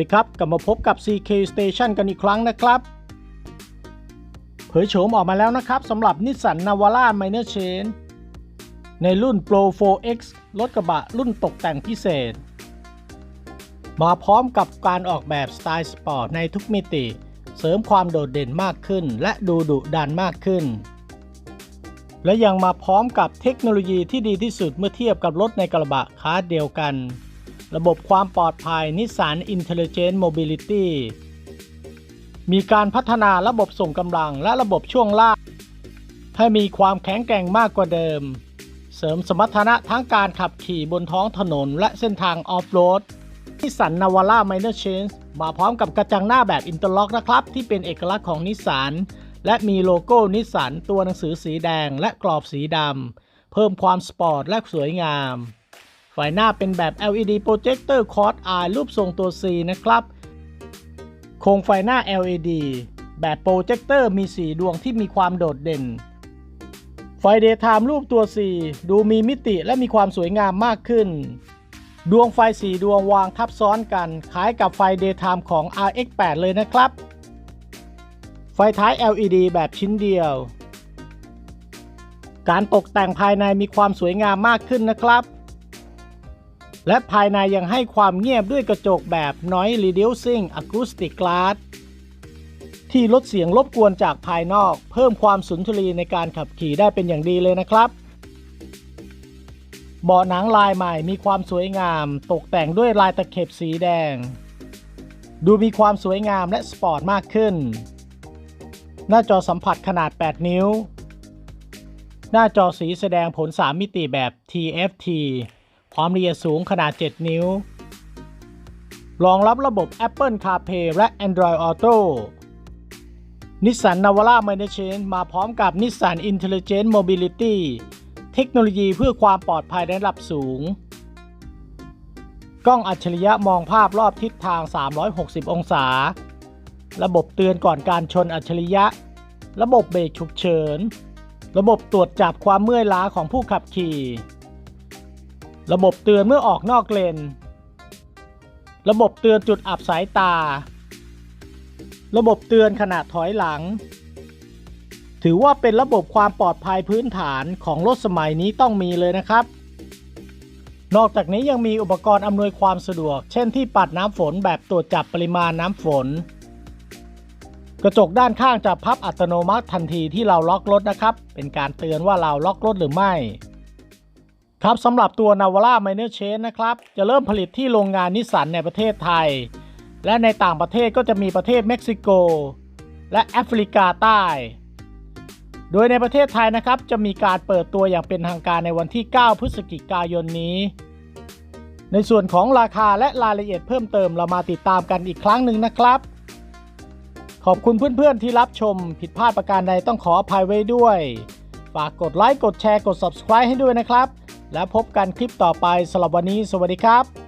ดีครับ กลับมาพบกับ CK Station กันอีกครั้งนะครับ เผยโฉมออกมาแล้วนะครับสำหรับนิสสันนาวาร่า Minor Change ในรุ่น Pro 4X รถกระบะรุ่นตกแต่งพิเศษ มาพร้อมกับการออกแบบสไตล์สปอร์ตในทุกมิติ เสริมความโดดเด่นมากขึ้น และดูดุดันมากขึ้น และยังมาพร้อมกับเทคโนโลยีที่ดีที่สุดเมื่อเทียบกับรถในกระบะคลาสเดียวกัน ระบบความปลอดภัย Nissan Intelligent Mobility มีการพัฒนาระบบส่งกำลังและระบบช่วงล่าง ให้มีความแข็งแกร่งมากกว่าเดิม เสริมสมรรถนะทั้งการขับขี่บนท้องถนนและเส้นทางออฟโรดนิสสันนาวาร่า Minor Change มาพร้อมกับกระจังหน้าแบบอินเตอร์ล็อกนะครับ ที่เป็นเอกลักษณ์ของนิสสันและมีโลโก้นิสสันตัวหนังสือสีแดงและกรอบสีดำเพิ่มความสปอร์ตและสวยงาม ไฟหน้าเป็นแบบ LED Projector Quad Eye รูปทรงตัว C นะครับ โครงไฟหน้า LED แบบโปรเจคเตอร์มี4ดวงที่มีความโดดเด่น ไฟ Daytime รูปตัว C ดูมีมิติและมีความสวยงามมากขึ้น ดวงไฟ4ดวงวางทับซ้อนกัน คล้ายกับไฟ Daytime ของ RX8 เลยนะครับ ไฟท้าย LED แบบชิ้นเดียว การตกแต่งภายในมีความสวยงามมากขึ้นนะครับ และภายในยังให้ความเงียบด้วยกระจกแบบ Noise Reducing Acoustic Glass ที่ลดเสียงรบกวนจากภายนอก เพิ่มความสุนทรีในการขับขี่ได้เป็นอย่างดีเลยนะครับ เบาะหนังลายใหม่มีความสวยงาม ตกแต่งด้วยลายตะเข็บสีแดง ดูมีความสวยงามและสปอร์ตมากขึ้น หน้าจอสัมผัสขนาด 8 นิ้ว หน้าจอสีแสดงผล 3 มิติแบบ TFT ความละเอียดสูงขนาด 7 นิ้ว รองรับระบบ Apple CarPlay และ Android Auto นิสสันนาวาร่า Minor Change มาพร้อมกับ Nissan Intelligent Mobility เทคโนโลยีเพื่อความปลอดภัยในระดับสูง กล้องอัจฉริยะมองภาพรอบทิศทาง 360 องศา ระบบเตือนก่อนการชนอัจฉริยะ ระบบเบรกฉุกเฉิน ระบบตรวจจับความเมื่อยล้าของผู้ขับขี่ ระบบเตือนเมื่อออกนอกเลน ระบบเตือนจุดอับสายตา ระบบเตือนขณะถอยหลัง ถือว่าเป็นระบบความปลอดภัยพื้นฐานของรถสมัยนี้ต้องมีเลยนะครับ นอกจากนี้ยังมีอุปกรณ์อำนวยความสะดวก เช่นที่ปัดน้ำฝนแบบตรวจจับปริมาณน้ำฝน กระจกด้านข้างจะพับอัตโนมัติทันทีที่เราล็อกรถนะครับ เป็นการเตือนว่าเราล็อกรถหรือไม่ ครับสำหรับตัวนาวาร่า Minor Change นะครับ จะเริ่มผลิตที่โรงงานนิสสันในประเทศไทย และในต่างประเทศก็จะมีประเทศเม็กซิโก และแอฟริกาใต้ โดยในประเทศไทยนะครับ จะมีการเปิดตัวอย่างเป็นทางการในวันที่ 9 พฤศจิกายนนี้ ในส่วนของราคาและรายละเอียดเพิ่มเติมเรามาติดตามกันอีกครั้งหนึ่งนะครับ ขอบคุณเพื่อนๆที่รับชม ผิดพลาดประการใดต้องขออภัยไว้ด้วย ฝากกดไลค์กดแชร์กด subscribe ให้ด้วยนะครับ และพบกันคลิปต่อไปสำหรับวันนี้ สวัสดีครับ